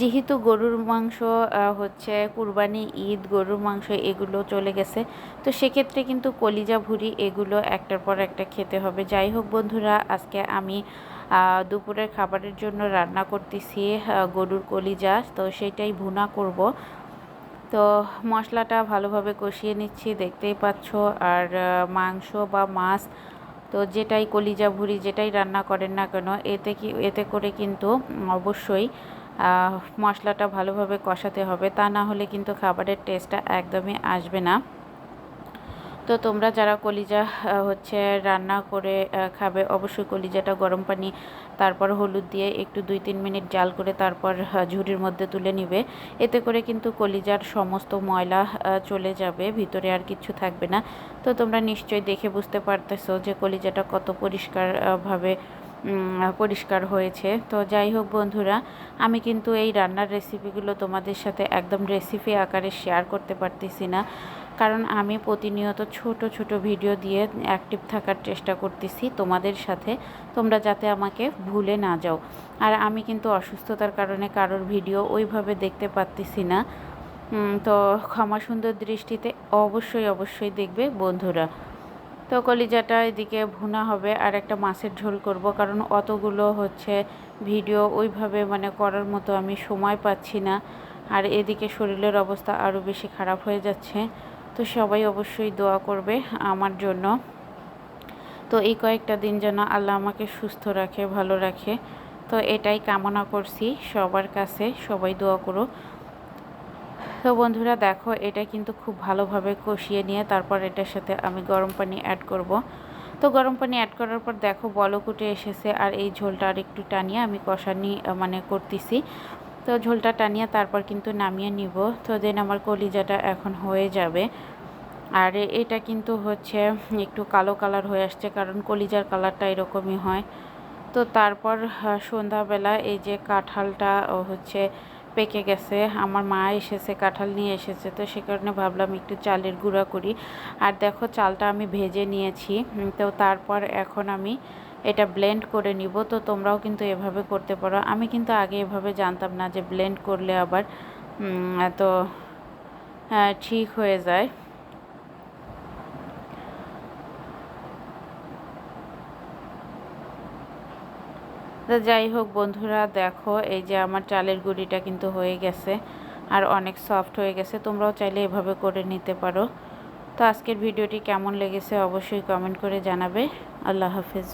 যেহেতু গরুর মাংস হচ্ছে কুরবানি, ঈদ, গরুর মাংস, এগুলো চলে গেছে, তো সেক্ষেত্রে কিন্তু কলিজা ভুড়ি এগুলো একটার পর একটা খেতে হবে। যাই হোক বন্ধুরা, আজকে আমি দুপুরের খাবারের জন্য রান্না করতেছি গরুর কলিজা, তো সেটাই ভুনা করব। তো মশলাটা ভালোভাবে কষিয়ে নিচ্ছি, দেখতেই পাচ্ছ, আর মাংস বা মাছ, তো যেটাই কলিজা ভুড়ি যেটাই রান্না করেন না কেন, এতে কি, এতে করে কিন্তু অবশ্যই মশলাটা ভালোভাবে কষাতে হবে। তা না হলে কিন্তু খাবারের টেস্টটা একদমই আসবে না। তো তোমরা যারা কলিজা হচ্ছে রান্না করে খাবে, অবশ্যই কলিজাটা গরম পানি, তারপর হলুদ দিয়ে একটু দুই তিন মিনিট জাল করে তারপর ঝুড়ির মধ্যে তুলে নিবে। এতে করে কিন্তু কলিজার সমস্ত ময়লা চলে যাবে, ভিতরে আর কিছু থাকবে না। তো তোমরা নিশ্চয়ই দেখে বুঝতে পারতেছো যে কলিজাটা কত পরিষ্কারভাবে পরিষ্কার হয়েছে। তো যাই হোক বন্ধুরা, আমি কিন্তু এই রান্নার রেসিপিগুলো তোমাদের সাথে একদম রেসিপি আকারে শেয়ার করতে পারতেছি না। কারণ আমি প্রতিনিয়ত ছোট ছোট ভিডিও দিয়ে অ্যাক্টিভ থাকার চেষ্টা করতেছি তোমাদের সাথে। তোমরা যাতে আমাকে ভুলে না যাও। আর আমি কিন্তু অসুস্থতার কারণে কারোর ভিডিও ওইভাবে দেখতে পারতেছি না। তো ক্ষমা সুন্দর দৃষ্টিতে অবশ্যই অবশ্যই দেখবে বন্ধুরা। তো কলিজাটা এদিকে ভুনা হবে আর একটা মাছের ঝোল করব কারণ অতগুলো হচ্ছে ভিডিও ওইভাবে মানে করার মতো আমি সময় পাচ্ছি না। আর এদিকে শরীরের অবস্থা আরও বেশি খারাপ হয়ে যাচ্ছে। তো সবাই অবশ্যই দোয়া করবে আমার জন্য। তো এই কয়েকটা দিন যেন আল্লাহ আমাকে সুস্থ রাখে, ভালো রাখে। তো এটাই কামনা করছি সবার কাছে, সবাই দোয়া করো। তো বন্ধুরা দেখো, এটা কিন্তু খুব ভালোভাবে কষিয়ে নিয়ে তারপর এটার সাথে আমি গরম পানি অ্যাড করব। তো গরম পানি অ্যাড করার পর দেখো বলকুটে এসেছে আর এই ঝোলটা আর একটু টানিয়ে আমি কষানি মানে করতেছি। তো ঝোলটা টানিয়ে তারপর কিন্তু নামিয়ে নিব। তো দেন আমার কলিজাটা এখন হয়ে যাবে। আর এটা কিন্তু হচ্ছে একটু কালো কালার হয়ে আসছে কারণ কলিজার কালারটা এরকমই হয়। তো তারপর সন্ধ্যাবেলা এই যে কাঁঠালটা হচ্ছে পেকে গেছে। আমার মা এসেছে, কাঁঠাল নিয়ে এসেছে। তো সে কারণে ভাবলাম একটু চালের গুঁড়া করি। আর দেখো চালটা আমি ভেজে নিয়েছি। তো তারপর এখন আমি এটা ব্লেন্ড করে নিব। তো তোমরাও কিন্তু এভাবে করতে পারো। আমি কিন্তু আগে এভাবে জানতাম না যে ব্লেন্ড করলে আবার তো ঠিক হয়ে যায়। তো যাই হোক বন্ধুরা, দেখো, এই যে আমার চালের গুঁড়িটা কিন্তু হয়ে গেছে আর অনেক সফট হয়ে গেছে। তোমরাও চাইলে এভাবে করে নিতে পারো। তো আজকের ভিডিওটি কেমন লেগেছে অবশ্যই কমেন্ট করে জানাবে। আল্লাহ হাফেজ।